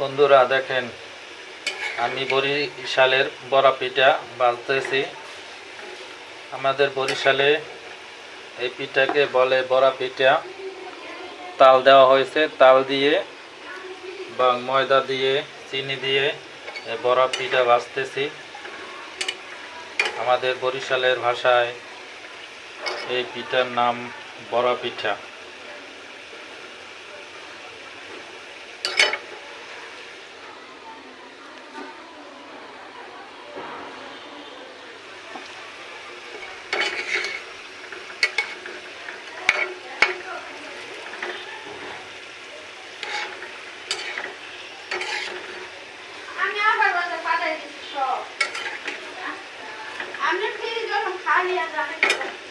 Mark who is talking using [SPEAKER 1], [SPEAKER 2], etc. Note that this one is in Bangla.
[SPEAKER 1] বন্ধুরা, দেখেন, আমি বরিশালের বড়া পিঠা বাজতেছি আমাদের বরিশালে এই পিঠাকে বলে বড়া পিঠা তাল দেওয়া হয়েছে, তাল দিয়ে বা ময়দা দিয়ে, চিনি দিয়ে বড়া পিঠা বাজতেছি আমাদের বরিশালের ভাষায় এই পিঠার নাম বড়া পিঠা
[SPEAKER 2] हमने फिर जो हम खा लिया जाने